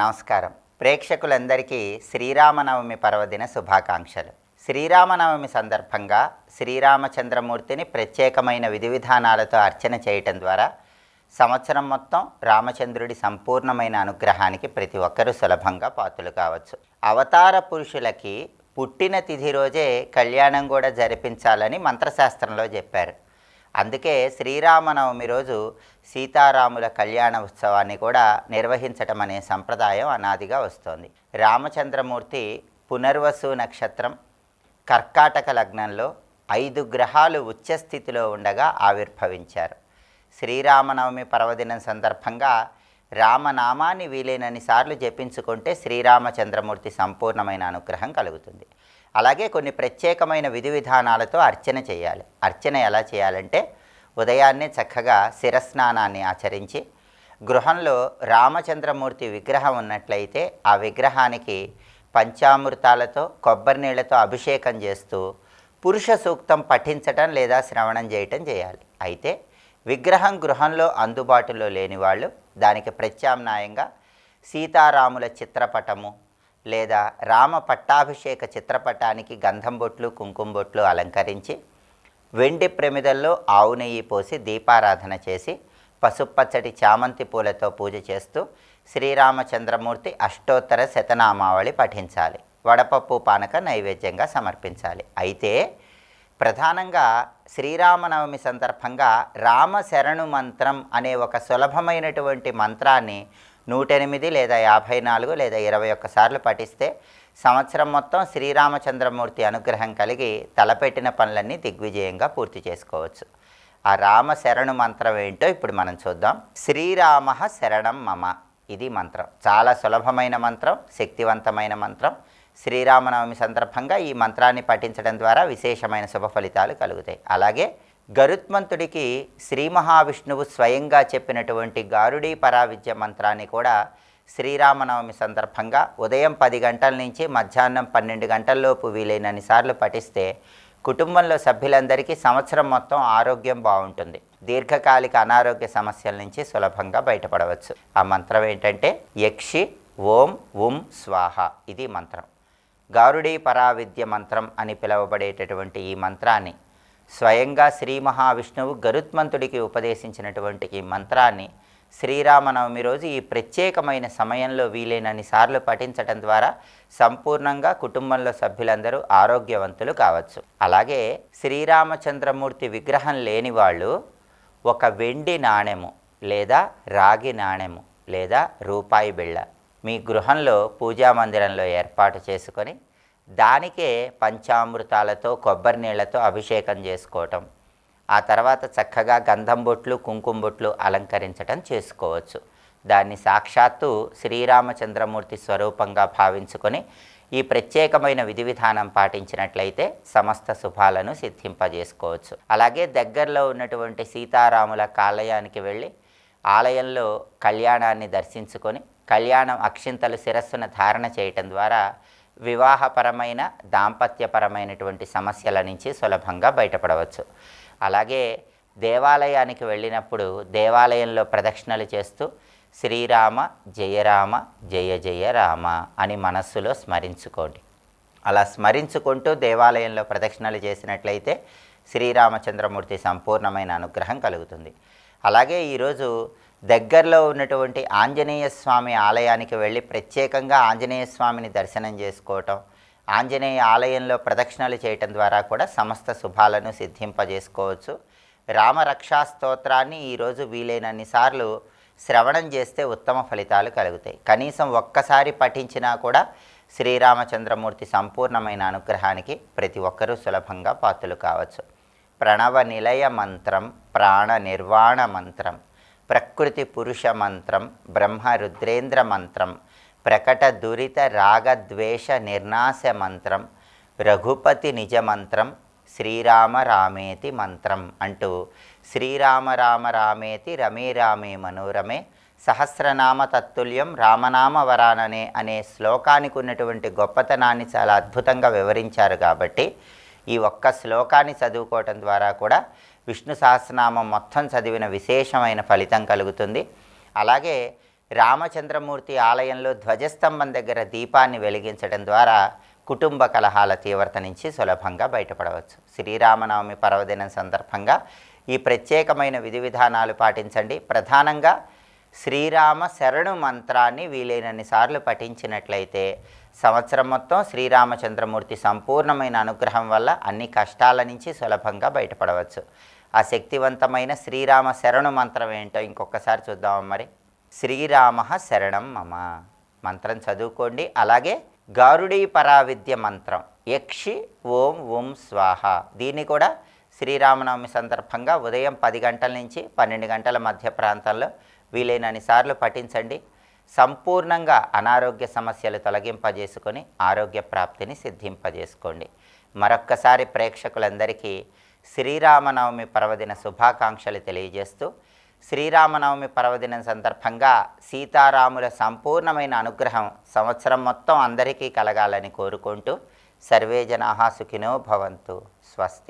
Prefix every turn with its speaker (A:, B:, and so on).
A: నమస్కారం. ప్రేక్షకులందరికీ శ్రీరామనవమి పర్వదిన శుభాకాంక్షలు. శ్రీరామనవమి సందర్భంగా శ్రీరామచంద్రమూర్తిని ప్రత్యేకమైన విధి విధానాలతో అర్చన చేయటం ద్వారా సంవత్సరం మొత్తం రామచంద్రుడి సంపూర్ణమైన అనుగ్రహానికి ప్రతి ఒక్కరూ సులభంగా పాత్రలు కావచ్చు. అవతార పురుషులకి పుట్టిన తిథి రోజే కళ్యాణం కూడా జరిపించాలని మంత్రశాస్త్రంలో చెప్పారు. అందుకే శ్రీరామనవమి రోజు సీతారాముల కళ్యాణ ఉత్సవాన్ని కూడా నిర్వహించటం అనే సంప్రదాయం అనాదిగా వస్తోంది. రామచంద్రమూర్తి పునర్వసు నక్షత్రం కర్కాటక లగ్నంలో ఐదు గ్రహాలు ఉచ్చస్థితిలో ఉండగా ఆవిర్భవించారు. శ్రీరామనవమి పర్వదినం సందర్భంగా రామనామాన్ని వీలైనన్ని సార్లు జపించుకుంటే శ్రీరామచంద్రమూర్తి సంపూర్ణమైన అనుగ్రహం కలుగుతుంది. అలాగే కొన్ని ప్రత్యేకమైన విధి విధానాలతో అర్చన చేయాలి. అర్చన ఎలా చేయాలంటే ఉదయాన్నే చక్కగా శిరస్నానాన్ని ఆచరించి గృహంలో రామచంద్రమూర్తి విగ్రహం ఉన్నట్లయితే ఆ విగ్రహానికి పంచామృతాలతో కొబ్బరి నీళ్ళతో అభిషేకం చేస్తూ పురుష సూక్తం పఠించటం లేదా శ్రవణం చేయటం చేయాలి. అయితే విగ్రహం గృహంలో అందుబాటులో లేని వాళ్ళు దానికి ప్రత్యామ్నాయంగా సీతారాముల చిత్రపటము లేదా రామ పట్టాభిషేక చిత్రపటానికి గంధం బొట్లు కుంకుమ బొట్లు అలంకరించి వెండి ప్రమిదల్లో ఆవు నెయ్యి పోసి దీపారాధన చేసి పసుపచ్చటి చామంతి పూలతో పూజ చేస్తూ శ్రీరామచంద్రమూర్తి అష్టోత్తర శతనామావళి పఠించాలి. వడపప్పు పానక నైవేద్యంగా సమర్పించాలి. అయితే ప్రధానంగా శ్రీరామనవమి సందర్భంగా రామ శరణు మంత్రం అనే ఒక సులభమైనటువంటి మంత్రాన్ని నూట ఎనిమిది లేదా యాభై నాలుగు లేదా ఇరవై ఒక్కసార్లు పఠిస్తే సంవత్సరం మొత్తం శ్రీరామచంద్రమూర్తి అనుగ్రహం కలిగి తలపెట్టిన పనులన్నీ దిగ్విజయంగా పూర్తి చేసుకోవచ్చు. ఆ రామ శరణు మంత్రం ఏంటో ఇప్పుడు మనం చూద్దాం. శ్రీరామ శరణం మమ. ఇది మంత్రం. చాలా సులభమైన మంత్రం శక్తివంతమైన మంత్రం. శ్రీరామనవమి సందర్భంగా ఈ మంత్రాన్ని పఠించడం ద్వారా విశేషమైన శుభ ఫలితాలు కలుగుతాయి. అలాగే గరుత్మంతుడికి శ్రీ మహావిష్ణువు స్వయంగా చెప్పినటువంటి గారుడీ పరావిద్య మంత్రాన్ని కూడా శ్రీరామనవమి సందర్భంగా ఉదయం పది గంటల నుంచి మధ్యాహ్నం పన్నెండు గంటల్లోపు వీలైనన్ని సార్లు పఠిస్తే కుటుంబంలో సభ్యులందరికీ సంవత్సరం మొత్తం ఆరోగ్యం బాగుంటుంది. దీర్ఘకాలిక అనారోగ్య సమస్యల నుంచి సులభంగా బయటపడవచ్చు. ఆ మంత్రం ఏంటంటే యక్షి ఓం ఉం స్వాహ. ఇది మంత్రం. గారుడీ పరావిద్య మంత్రం అని పిలువబడేటటువంటి ఈ మంత్రాన్ని స్వయంగా శ్రీ మహావిష్ణువు గరుత్మంతుడికి ఉపదేశించినటువంటి ఈ మంత్రాన్ని శ్రీరామనవమి రోజు ఈ ప్రత్యేకమైన సమయంలో వీలైనన్ని సార్లు పఠించటం ద్వారా సంపూర్ణంగా కుటుంబంలో సభ్యులందరూ ఆరోగ్యవంతులు కావచ్చు. అలాగే శ్రీరామచంద్రమూర్తి విగ్రహం లేని వాళ్ళు ఒక వెండి నాణెము లేదా రాగి నాణెము లేదా రూపాయి బిళ్ళ మీ గృహంలో పూజా మందిరంలో ఏర్పాటు చేసుకొని దానికే పంచామృతాలతో కొబ్బరి నీళ్ళతో అభిషేకం చేసుకోవటం. ఆ తర్వాత చక్కగా గంధం బొట్లు కుంకుమ బొట్లు అలంకరించటం చేసుకోవచ్చు. దాన్ని సాక్షాత్తు శ్రీరామచంద్రమూర్తి స్వరూపంగా భావించుకొని ఈ ప్రత్యేకమైన విధి విధానం పాటించినట్లయితే సమస్త శుభాలను సిద్ధింపజేసుకోవచ్చు. అలాగే దగ్గరలో ఉన్నటువంటి సీతారాముల కాలయానికి వెళ్ళి ఆలయంలో కళ్యాణాన్ని దర్శించుకొని కళ్యాణం అక్షింతలు శిరస్సున ధారణ చేయటం ద్వారా వివాహపరమైన దాంపత్యపరమైనటువంటి సమస్యల నుంచి సులభంగా బయటపడవచ్చు. అలాగే దేవాలయానికి వెళ్ళినప్పుడు దేవాలయంలో ప్రదక్షిణలు చేస్తూ శ్రీరామ జయరామ జయ జయ రామ అని మనస్సులో స్మరించుకోండి. అలా స్మరించుకుంటూ దేవాలయంలో ప్రదక్షిణలు చేసినట్లయితే శ్రీరామచంద్రమూర్తి సంపూర్ణమైన అనుగ్రహం కలుగుతుంది. అలాగే ఈరోజు దగ్గరలో ఉన్నటువంటి ఆంజనేయ స్వామి ఆలయానికి వెళ్ళి ప్రత్యేకంగా ఆంజనేయ స్వామిని దర్శనం చేసుకోవటం ఆంజనేయ ఆలయంలో ప్రదక్షిణలు చేయటం ద్వారా కూడా సమస్త శుభాలను సిద్ధింపజేసుకోవచ్చు. రామరక్షా స్తోత్రాన్ని ఈరోజు వీలైనన్ని సార్లు శ్రవణం చేస్తే ఉత్తమ ఫలితాలు కలుగుతాయి. కనీసం ఒక్కసారి పఠించినా కూడా శ్రీరామచంద్రమూర్తి సంపూర్ణమైన అనుగ్రహానికి ప్రతి ఒక్కరూ సులభంగా పాత్రలు కావచ్చు. ప్రణవ నిలయ మంత్రం ప్రాణ నిర్వాణ మంత్రం ప్రకృతి పురుష మంత్రం బ్రహ్మ రుద్రేంద్ర మంత్రం ప్రకట దురిత రాగద్వేష నిర్నాశ మంత్రం రఘుపతి నిజ మంత్రం శ్రీరామ రామేతి మంత్రం అంటూ శ్రీరామ రామ రామేతి రమే రామే మనోరమే సహస్రనామ తత్తుల్యం రామనామ వరాననే అనే శ్లోకానికి ఉన్నటువంటి గొప్పతనాన్ని చాలా అద్భుతంగా వివరించారు కాబట్టి ఈ ఒక్క శ్లోకాన్ని చదువుకోవటం ద్వారా కూడా విష్ణు సహస్రనామం మొత్తం చదివిన విశేషమైన ఫలితం కలుగుతుంది. అలాగే రామచంద్రమూర్తి ఆలయంలో ధ్వజస్తంభం దగ్గర దీపాన్ని వెలిగించడం ద్వారా కుటుంబ కలహాల తీవ్రత నుంచి సులభంగా బయటపడవచ్చు. శ్రీరామనవమి పర్వదినం సందర్భంగా ఈ ప్రత్యేకమైన విధి విధానాలు పాటించండి. ప్రధానంగా శ్రీరామ శరణు మంత్రాన్ని వీలైనన్ని సార్లు పఠించినట్లయితే సంవత్సరం మొత్తం శ్రీరామచంద్రమూర్తి సంపూర్ణమైన అనుగ్రహం వల్ల అన్ని కష్టాల నుంచి సులభంగా బయటపడవచ్చు. ఆ శక్తివంతమైన శ్రీరామ శరణు మంత్రం ఏంటో ఇంకొకసారి చూద్దాం మరి. శ్రీరామ శరణం మమ. మంత్రం చదువుకోండి. అలాగే గారుడీ పరావిద్య మంత్రం. యక్షి ఓం ఓం స్వాహ. దీన్ని కూడా శ్రీరామనవమి సందర్భంగా ఉదయం పది గంటల నుంచి పన్నెండు గంటల మధ్య ప్రాంతంలో వీలైనన్ని సార్లు పఠించండి. సంపూర్ణంగా అనారోగ్య సమస్యలు తొలగింపజేసుకొని ఆరోగ్య ప్రాప్తిని సిద్ధింపజేసుకోండి. మరొక్కసారి ప్రేక్షకులందరికీ శ్రీరామనవమి పర్వదిన శుభాకాంక్షలు తెలియజేస్తూ శ్రీరామనవమి పర్వదినం సందర్భంగా సీతారాముల సంపూర్ణమైన అనుగ్రహం సంవత్సరం మొత్తం అందరికీ కలగాలని కోరుకుంటూ సర్వే జనా సుఖినో భవంతు స్వస్తి.